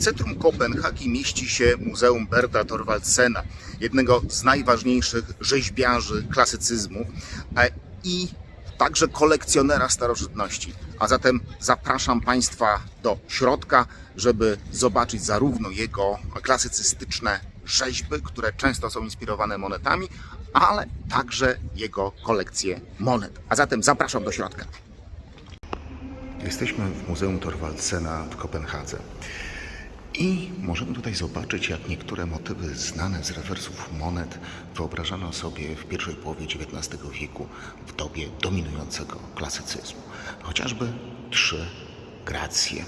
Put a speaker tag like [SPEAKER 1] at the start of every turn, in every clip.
[SPEAKER 1] centrum Kopenhagi mieści się Muzeum Berta Thorvaldsena, jednego z najważniejszych rzeźbiarzy klasycyzmu e, i także kolekcjonera starożytności. A zatem zapraszam Państwa do środka, żeby zobaczyć zarówno jego klasycystyczne rzeźby, które często są inspirowane monetami, ale także jego kolekcję monet. A zatem zapraszam do środka. Jesteśmy w Muzeum Thorvaldsena w Kopenhadze. I możemy tutaj zobaczyć, jak niektóre motywy znane z rewersów monet wyobrażano sobie w pierwszej połowie XIX wieku w dobie dominującego klasycyzmu. Chociażby trzy gracje,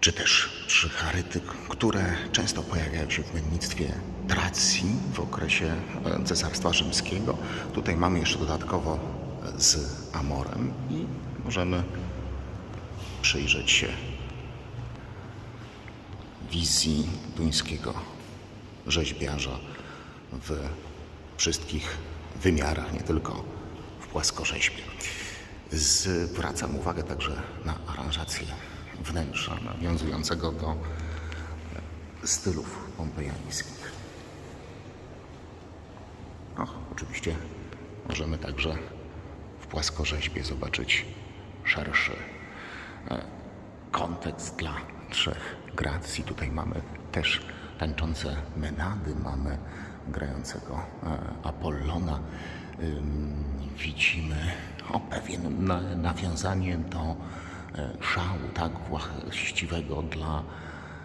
[SPEAKER 1] czy też trzy charyty, które często pojawiają się w mennictwie Tracji w okresie e, Cesarstwa Rzymskiego. Tutaj mamy jeszcze dodatkowo z Amorem i możemy przyjrzeć się wizji duńskiego rzeźbiarza w wszystkich wymiarach, nie tylko w płaskorzeźbie. Zwracam uwagę także na aranżację wnętrza nawiązującego do stylów pompejańskich. No, oczywiście możemy także w płaskorzeźbie zobaczyć szerszy e, kontekst dla trzech gracji. Tutaj mamy też tańczące menady, mamy grającego e, Apollona. Widzimy o, pewien na, nawiązanie do e, szału, tak właściwego dla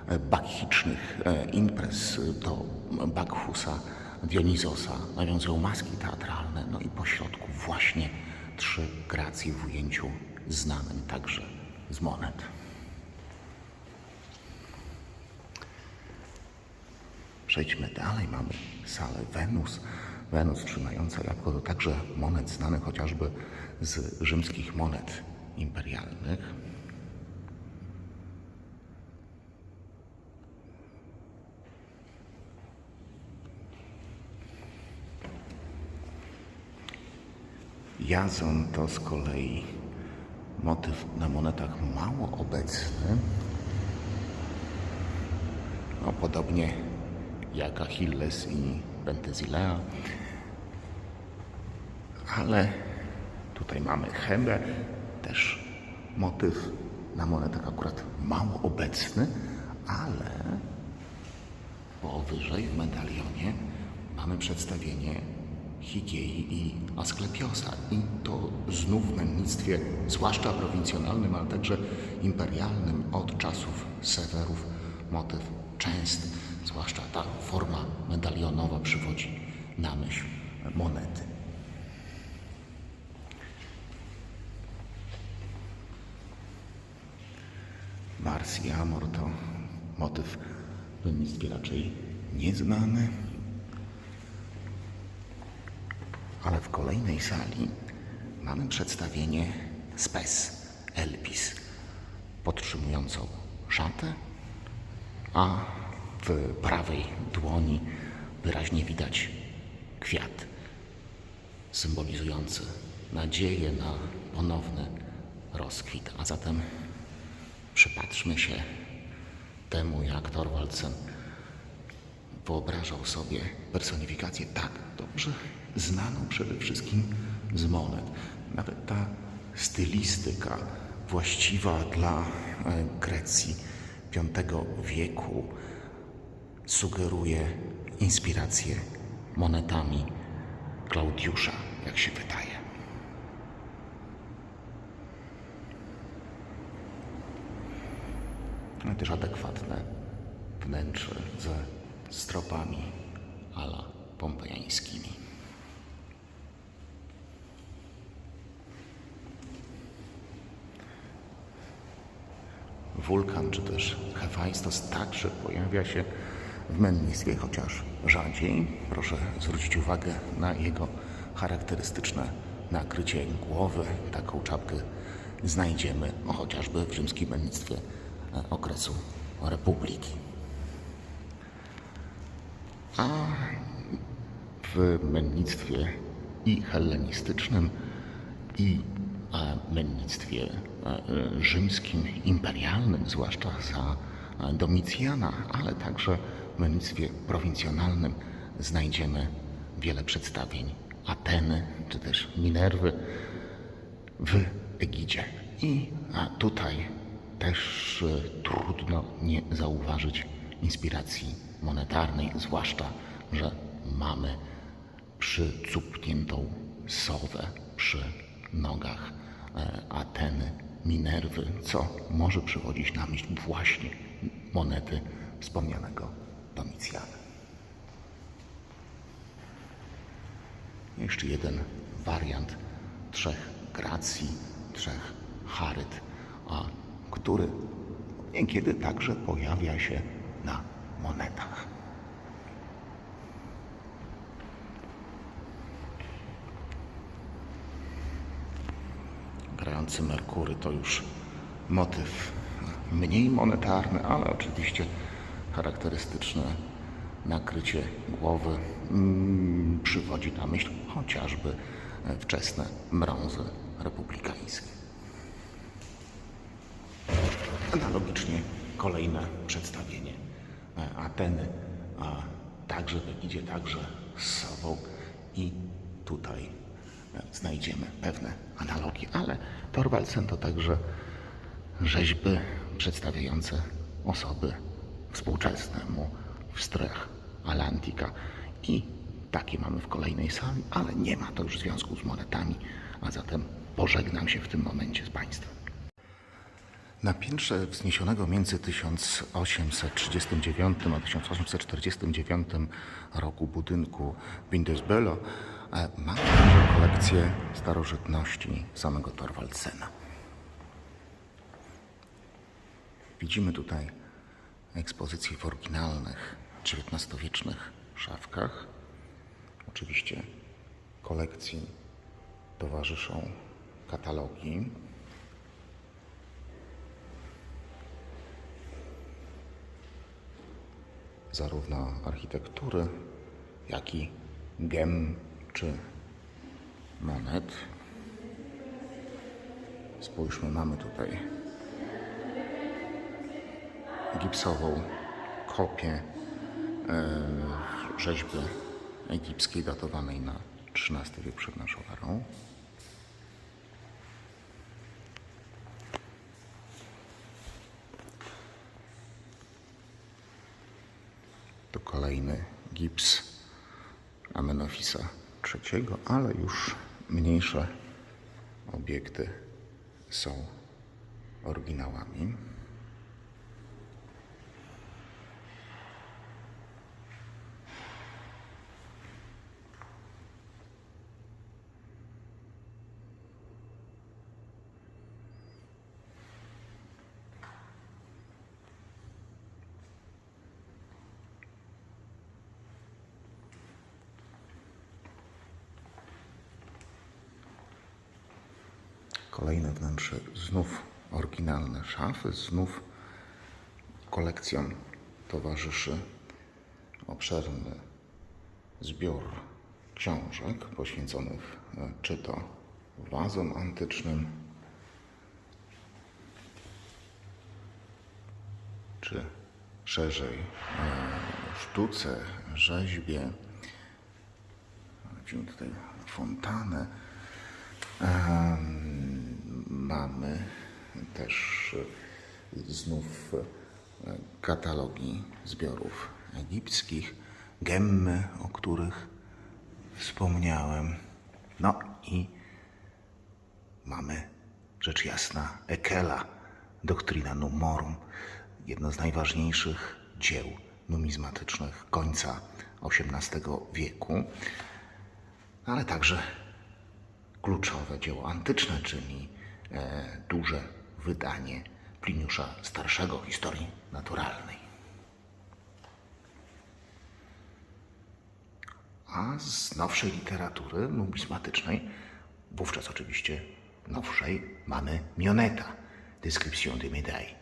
[SPEAKER 1] e, bakchicznych e, imprez, do Bakchusa Dionizosa. Nawiązują maski teatralne, no i pośrodku właśnie trzy gracje w ujęciu znanym także z monet. Przejdźmy dalej. Mamy salę Wenus. Wenus trzymająca jabłko to także monet znanych chociażby z rzymskich monet imperialnych. Jazon to z kolei motyw na monetach mało obecny. No, podobnie jak Achilles i Pentezilea. Ale tutaj mamy Hebę, też motyw na monetach akurat mało obecny, ale powyżej w medalionie mamy przedstawienie Higiei i Asklepiosa. I to znów w mennictwie, zwłaszcza prowincjonalnym, ale także imperialnym od czasów Sewerów motyw częsty, zwłaszcza ta forma medalionowa przywodzi na myśl monety. Mars i Amor to motyw w mennictwie raczej nieznany, ale w kolejnej sali mamy przedstawienie Spes Elpis podtrzymującą szatę, a w prawej dłoni wyraźnie widać kwiat symbolizujący nadzieję na ponowny rozkwit. A zatem przypatrzmy się temu, jak Thorwaldsen wyobrażał sobie personifikację tak dobrze znaną przede wszystkim z monet. Nawet ta stylistyka właściwa dla e, Grecji V wieku sugeruje inspirację monetami Klaudiusza, jak się wydaje. Ale też adekwatne wnętrze ze stropami ala pompejańskimi. Wulkan czy też Hefajstos także pojawia się w mennictwie, chociaż rzadziej. Proszę zwrócić uwagę na jego charakterystyczne nakrycie głowy. Taką czapkę znajdziemy chociażby w rzymskim mennictwie e, okresu Republiki. A w mennictwie i hellenistycznym, i e, mennictwie e, rzymskim, imperialnym, zwłaszcza za Domicjana, ale także w lenistwie prowincjonalnym znajdziemy wiele przedstawień Ateny czy też Minerwy w Egidzie. I tutaj też e, trudno nie zauważyć inspiracji monetarnej, zwłaszcza, że mamy przycupniętą sowę przy nogach e, Ateny, Minerwy, co może przywodzić na myśl właśnie monety wspomnianego Domicjana. Jeszcze jeden wariant trzech gracji, trzech charyt, a który niekiedy także pojawia się na monetach. Grający Merkury to już motyw mniej monetarny, ale oczywiście charakterystyczne nakrycie głowy. Mm, przywodzi na myśl chociażby wczesne brązy republikańskie. Analogicznie kolejne przedstawienie. E, Ateny, a także idzie także z sobą. I tutaj e, znajdziemy pewne analogie, ale Thorwaldsen to także rzeźby przedstawiające osoby współczesne mu w strojach Alantika i takie mamy w kolejnej sali, ale nie ma to już związku z monetami, a zatem pożegnam się w tym momencie z Państwem. Na piętrze wzniesionego między 1839 a 1849 roku budynku Windesbelo e, mamy także kolekcję starożytności samego Thorwaldsena. Widzimy tutaj ekspozycje w oryginalnych XIX-wiecznych szafkach. Oczywiście kolekcji towarzyszą katalogi. zarówno architektury, jak i gem czy monet. Spójrzmy, mamy tutaj gipsową kopię e, rzeźby egipskiej datowanej na XIII wiek przed naszą erą. To kolejny gips Amenofisa III, ale już mniejsze obiekty są oryginałami. Kolejne wnętrze, znów oryginalne szafy, znów kolekcjom towarzyszy obszerny zbiór książek poświęconych e, czy to wazom antycznym, czy szerzej e, sztuce, rzeźbie. Widzimy tutaj fontanę. Mamy też e, znów e, katalogi zbiorów egipskich, gemmy, o których wspomniałem. No i mamy rzecz jasna Ekela, Doctrina Numorum, jedno z najważniejszych dzieł numizmatycznych końca XVIII wieku, ale także kluczowe dzieło antyczne, czyli duże wydanie Pliniusza Starszego historii naturalnej. A z nowszej literatury numizmatycznej, wówczas oczywiście nowszej, mamy Mioneta, Description de Médaille.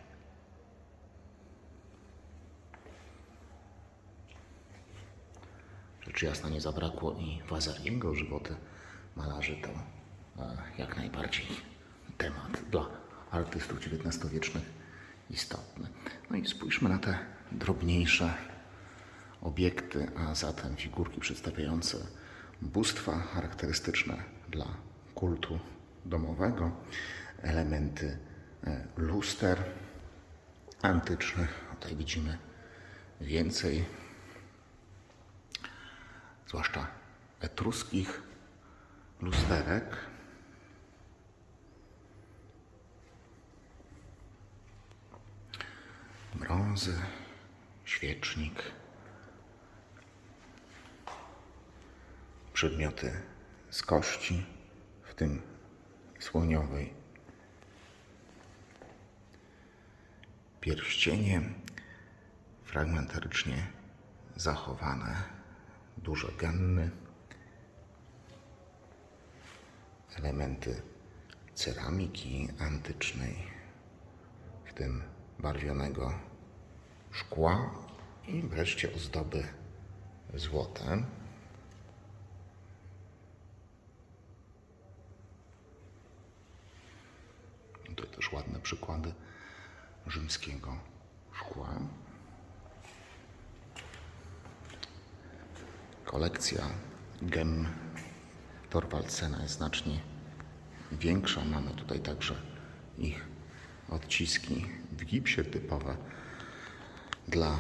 [SPEAKER 1] Rzecz jasna nie zabrakło i Wazariego, żywoty malarzy to e, jak najbardziej temat dla artystów XIX-wiecznych istotne. No i spójrzmy na te drobniejsze obiekty, a zatem figurki przedstawiające bóstwa charakterystyczne dla kultu domowego, elementy e, luster antycznych. Tutaj widzimy więcej, zwłaszcza etruskich lusterek. Brązy, świecznik, przedmioty z kości, w tym słoniowej. Pierścienie fragmentarycznie zachowane, duże genny, elementy ceramiki antycznej, w tym barwionego szkła i wreszcie ozdoby złotem. To też ładne przykłady rzymskiego szkła. Kolekcja gem Thorwaldsena jest znacznie większa. Mamy tutaj także ich odciski w gipsie typowe dla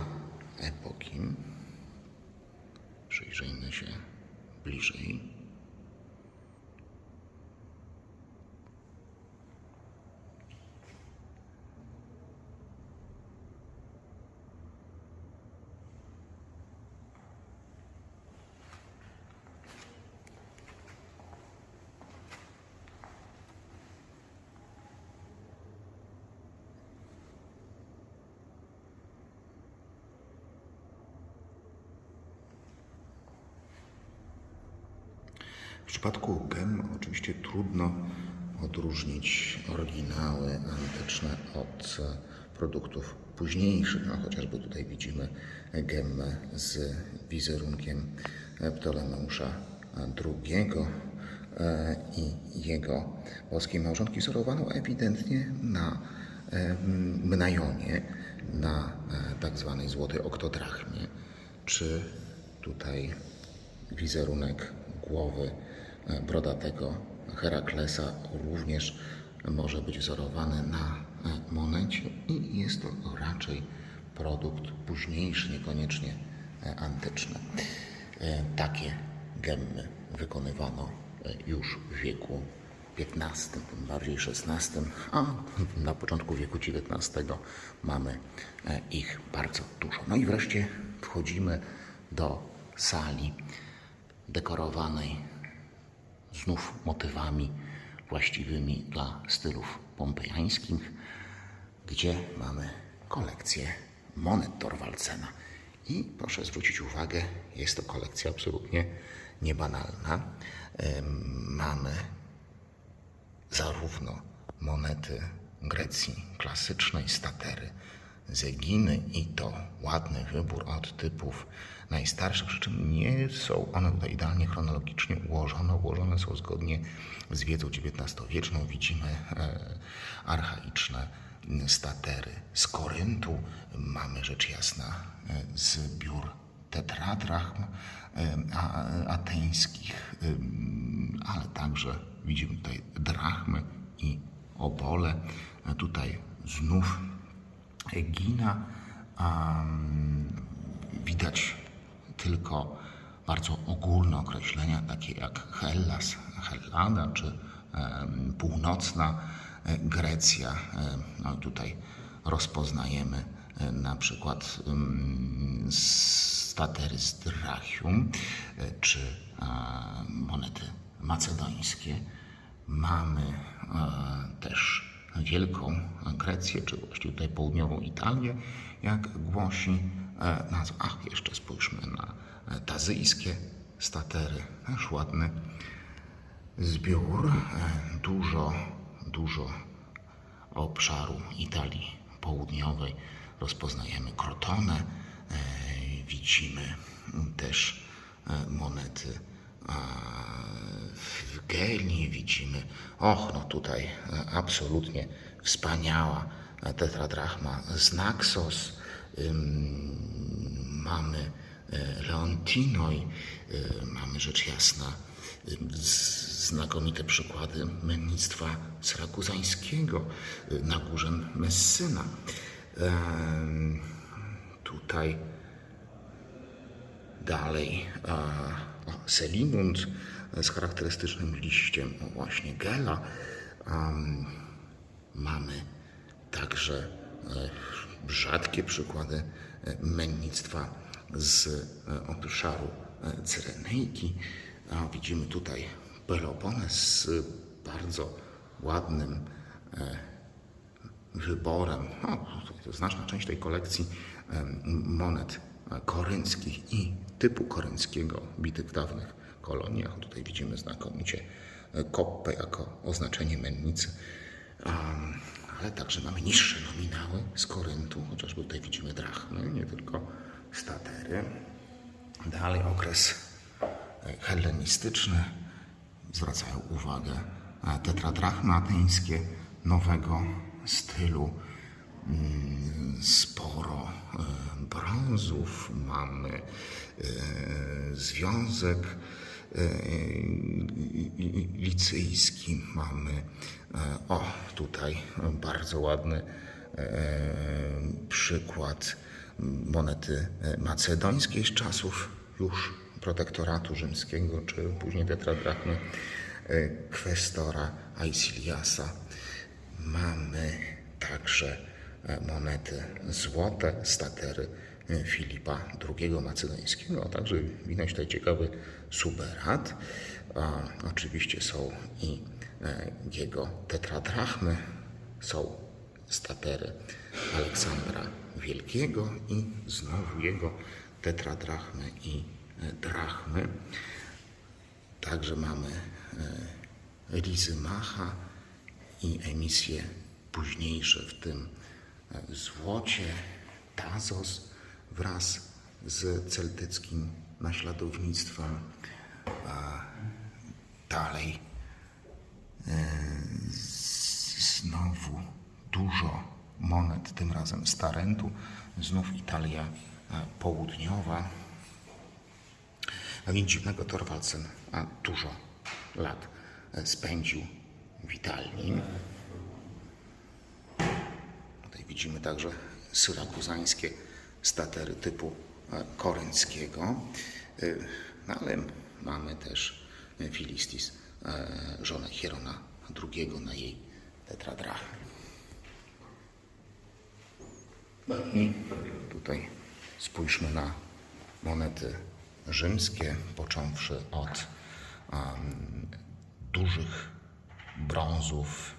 [SPEAKER 1] epoki. Przyjrzyjmy się bliżej. W przypadku gem oczywiście trudno odróżnić oryginały antyczne od e, produktów późniejszych. No, chociażby tutaj widzimy gemmę z wizerunkiem Ptolemeusza II e, i jego boskiej małżonki wzorowaną ewidentnie na e, mnajonie, na tak zwanej złotej oktodrachmie, czy tutaj wizerunek głowy e, brodatego Heraklesa również może być wzorowany na e, monecie i jest to raczej produkt późniejszy, niekoniecznie e, antyczny. E, Takie gemmy wykonywano już w wieku XV, tym bardziej XVI, a na początku wieku XIX mamy ich bardzo dużo. No i wreszcie wchodzimy do sali dekorowanej znów motywami właściwymi dla stylów pompejańskich, gdzie mamy kolekcję monet Thorwaldsena. I proszę zwrócić uwagę, jest to kolekcja absolutnie niebanalna. Mamy zarówno monety Grecji klasycznej, statery, z Eginy i to ładny wybór od typów najstarszych, przy czym nie są one tutaj idealnie chronologicznie ułożone, ułożone są zgodnie z wiedzą XIX-wieczną. Widzimy e, archaiczne statery z Koryntu, mamy rzecz jasna e, zbiór tetradrachm e, ateńskich, ale także widzimy tutaj drachmy i obole. Tutaj znów Egina. Widać tylko bardzo ogólne określenia, takie jak Hellas, Hellada czy północna e, Grecja. E, No i tutaj rozpoznajemy e, na przykład statery z Drachium czy monety macedońskie. Mamy też Wielką Grecję, czy właściwie tutaj południową Italię, jak głosi e, nazwa. Ach, jeszcze spójrzmy na e, tazyjskie statery. Też ładny zbiór. E, Dużo, dużo obszaru Italii Południowej. Rozpoznajemy Crotone, e, widzimy też monety w Gelii, widzimy, och, no tutaj e, absolutnie wspaniała tetradrachma z Naxos, mamy e, Leontinoi, e, mamy rzecz jasna znakomite przykłady mennictwa syrakuzańskiego y, na górze Messyna. Tutaj dalej Selimund z charakterystycznym liściem właśnie Gela. Mamy także e, rzadkie przykłady e, mennictwa z e, obszaru Cyrenejki. Widzimy tutaj Pelopones z bardzo ładnym wyborem, no, to znaczna część tej kolekcji monet korynckich i typu korynckiego bitych w dawnych koloniach. Tutaj widzimy znakomicie koppę jako oznaczenie mennicy. Ale także mamy niższe nominały z Koryntu, chociażby tutaj widzimy drachmy, nie tylko statery. Dalej okres e, hellenistyczny, zwracają uwagę e, tetradrachmy ateńskie nowego stylu. Mm, Sporo e, brązów mamy, e, związek e, licyjski mamy. O, tutaj bardzo ładny przykład monety macedońskiej z czasów już protektoratu rzymskiego, czy później tetradrachmy kwestora Aisiliasa. Mamy także monety złote, statery e, Filipa II Macedońskiego, a także widać tutaj ciekawy suberat. Oczywiście są i e, jego tetradrachmy, są statery Aleksandra Wielkiego i znowu jego tetradrachmy i e, drachmy. Także mamy e, Lizymacha i emisje późniejsze, w tym złocie, Tazos wraz z celtyckim naśladownictwem. Dalej e, znowu dużo monet, tym razem z Tarentu, znów Italia e, południowa. A nic dziwnego, Thorwaldsen a dużo lat e, spędził w Italii. Widzimy także syrakuzańskie statery typu e, korynckiego. E, No ale mamy też e, Filistis, żonę Hierona II na jej tetradrachmy. I tutaj spójrzmy na monety rzymskie, począwszy od em, dużych brązów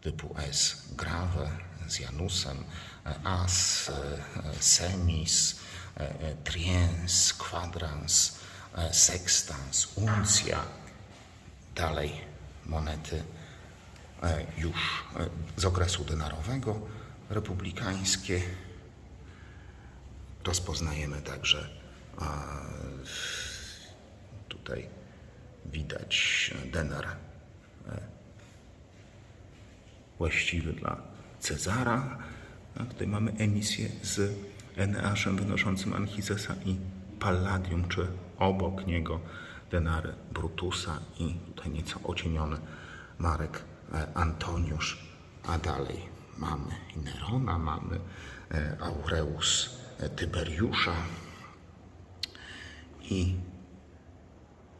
[SPEAKER 1] typu S grave z Janusem, e, As, e, Semis, e, Triens, Quadrans, e, Sextans, Uncja. Dalej monety już z okresu denarowego, republikańskie. Rozpoznajemy także tutaj widać denar właściwy dla Cezara. A tutaj mamy emisję z Eneaszem wynoszącym Anchizesa i Palladium, czy obok niego denary Brutusa i tutaj nieco ocieniony Marek e, Antoniusz. A dalej mamy Nerona, mamy e, Aureus e, Tyberiusza i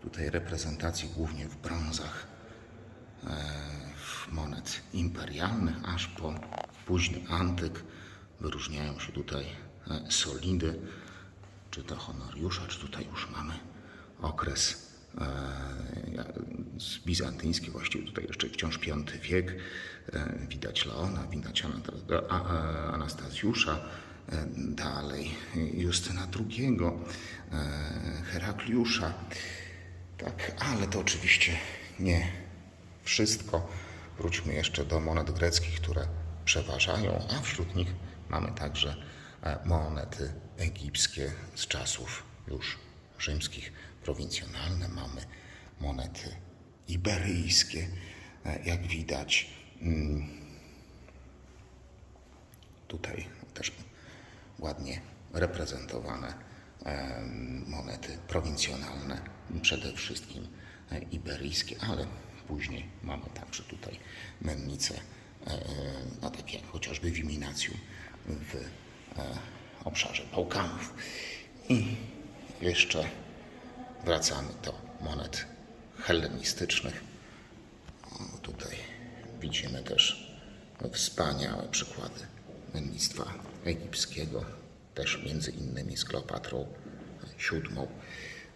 [SPEAKER 1] tutaj reprezentacji głównie w brązach monet imperialnych, aż po późny antyk. Wyróżniają się tutaj e, solidy, czy to honoriusza, czy tutaj już mamy okres e, bizantyjski, właściwie tutaj jeszcze wciąż V wiek. E, Widać Leona, widać Anastazjusza, dalej Justyna II, Herakliusza. Tak, ale to oczywiście nie wszystko. Wróćmy jeszcze do monet greckich, które przeważają, a wśród nich mamy także e, monety egipskie z czasów już rzymskich, prowincjonalne. Mamy monety iberyjskie, e, jak widać. mm, tutaj też ładnie reprezentowane em, monety prowincjonalne, przede wszystkim e, iberyjskie, ale później mamy także tutaj mennice, e, no takie jak chociażby w Iminacjum w e, obszarze Bałkanów. I jeszcze wracamy do monet hellenistycznych. Tutaj widzimy też wspaniałe przykłady mennictwa egipskiego, też między innymi z Kleopatrą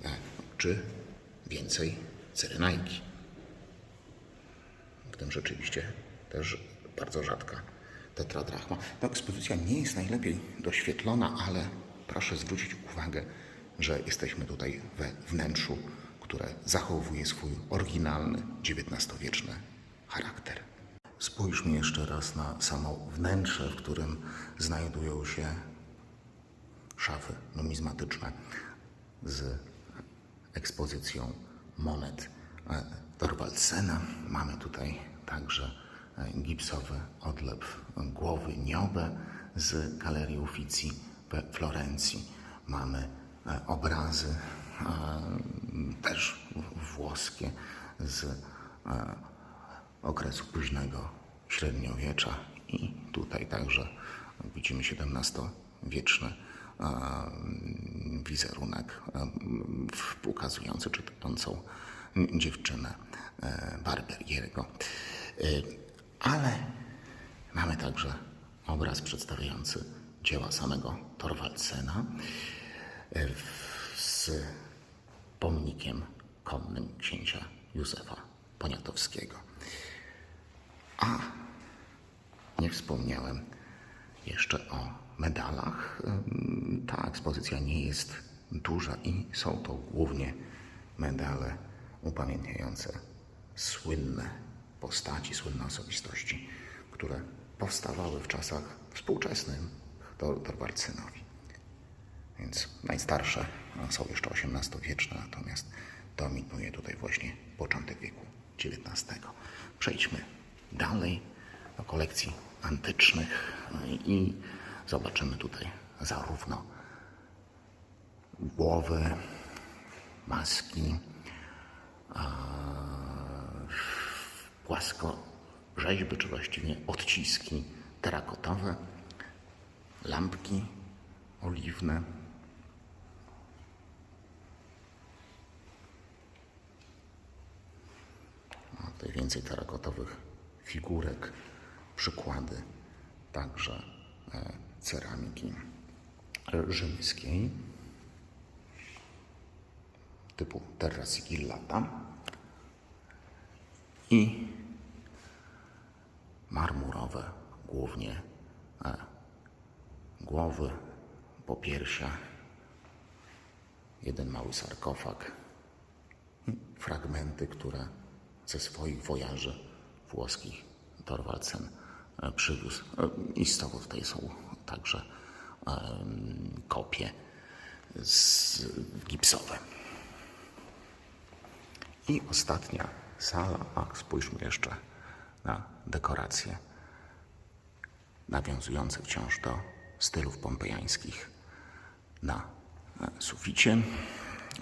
[SPEAKER 1] e, czy więcej Cyrenajki. Tym rzeczywiście też bardzo rzadka tetradrachma. No, ekspozycja nie jest najlepiej doświetlona, ale proszę zwrócić uwagę, że jesteśmy tutaj we wnętrzu, które zachowuje swój oryginalny XIX-wieczny charakter. Spójrzmy jeszcze raz na samo wnętrze, w którym znajdują się szafy numizmatyczne z ekspozycją monet Thorvaldsena. Mamy tutaj także e, gipsowy odlew głowy Niobe z Galerii Uffizi we Florencji. Mamy e, obrazy e, też włoskie z okresu późnego średniowiecza i tutaj także widzimy XVII-wieczny wizerunek ukazujący czytającą dziewczynę e, Barberiego. E, Ale mamy także obraz przedstawiający dzieła samego Thorvaldsena e, z pomnikiem konnym księcia Józefa Poniatowskiego. A nie wspomniałem jeszcze o medalach. Ta ekspozycja nie jest duża i są to głównie medale upamiętniające słynne postaci, słynne osobistości, które powstawały w czasach współczesnych Tor- Thorwaldsynowi. Więc najstarsze są jeszcze XVIII-wieczne, natomiast dominuje tutaj właśnie początek wieku XIX. Przejdźmy dalej do kolekcji antycznych no i zobaczymy tutaj zarówno głowy, maski, a, płasko rzeźby, czy właściwie odciski terakotowe, lampki oliwne, No, tutaj więcej terakotowych figurek, przykłady także e, ceramiki e, rzymskiej typu terra sigillata i marmurowe głównie e, głowy, popiersia, jeden mały sarkofag fragmenty, które ze swoich wojaży włoskich Thorwaldsen e, przywiózł. E, I z tego tutaj są także em, kopie z, gipsowe. I ostatnia sala, a spójrzmy jeszcze na dekoracje nawiązujące wciąż do stylów pompejańskich na e, suficie.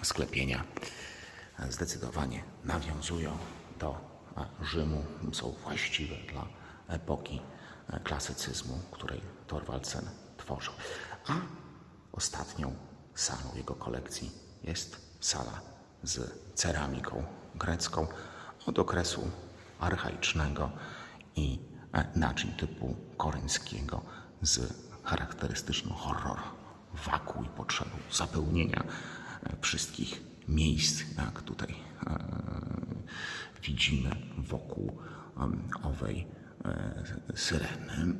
[SPEAKER 1] Sklepienia e, zdecydowanie nawiązują do e, Rzymu, są właściwe dla epoki klasycyzmu, której Thorwaldsen tworzył. A ostatnią salą jego kolekcji jest sala z ceramiką grecką od okresu archaicznego i e, naczyń typu koryńskiego z charakterystycznym horror waku i potrzebą zapełnienia e, wszystkich miejsc, jak tutaj e, widzimy wokół owej syreny.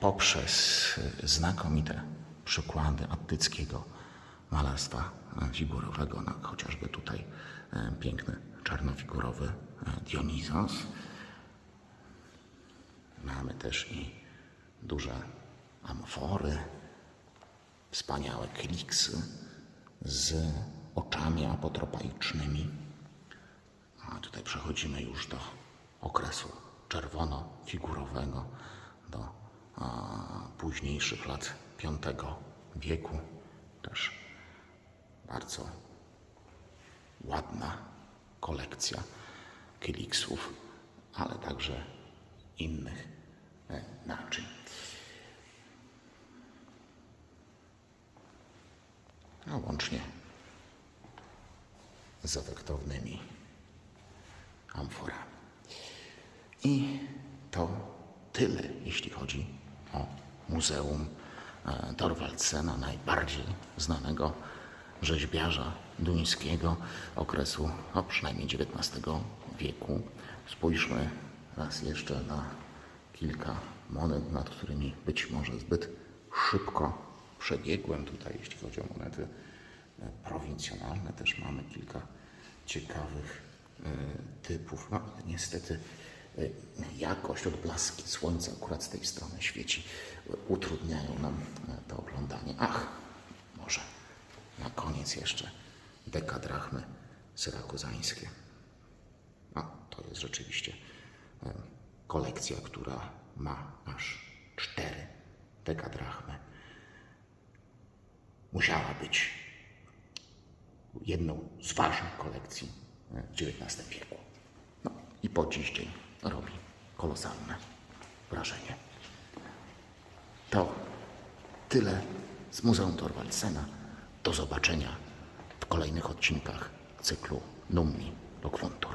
[SPEAKER 1] Poprzez znakomite przykłady attyckiego malarstwa figurowego, no, chociażby tutaj piękny czarnofigurowy e, Dionizos. Mamy też i duże amfory, wspaniałe kliksy z oczami apotropaicznymi. A tutaj przechodzimy już do okresu czerwono-figurowego. do a, późniejszych lat V wieku. Też bardzo ładna kolekcja kieliksów, ale także innych e, naczyń. A łącznie z efektownymi amforami. I to tyle, jeśli chodzi o Muzeum e, Thorvaldsena, najbardziej znanego rzeźbiarza duńskiego okresu, o przynajmniej XIX wieku. Spójrzmy raz jeszcze na kilka monet, nad którymi być może zbyt szybko przebiegłem tutaj, jeśli chodzi o monety e, prowincjonalne. Też mamy kilka ciekawych e, typów. No, niestety e, jakość, odblaski słońca akurat z tej strony świeci, utrudniają nam to oglądanie. Ach, może na koniec jeszcze dekadrachmy syrakuzańskie. No, to jest rzeczywiście e, kolekcja, która ma aż cztery dekadrachmy. Musiała być jedną z ważnych kolekcji e, w XIX wieku. No i po dziś dzień robi kolosalne wrażenie. To tyle z Muzeum Thorvaldsena. Do zobaczenia w kolejnych odcinkach cyklu Nummi Loquantur.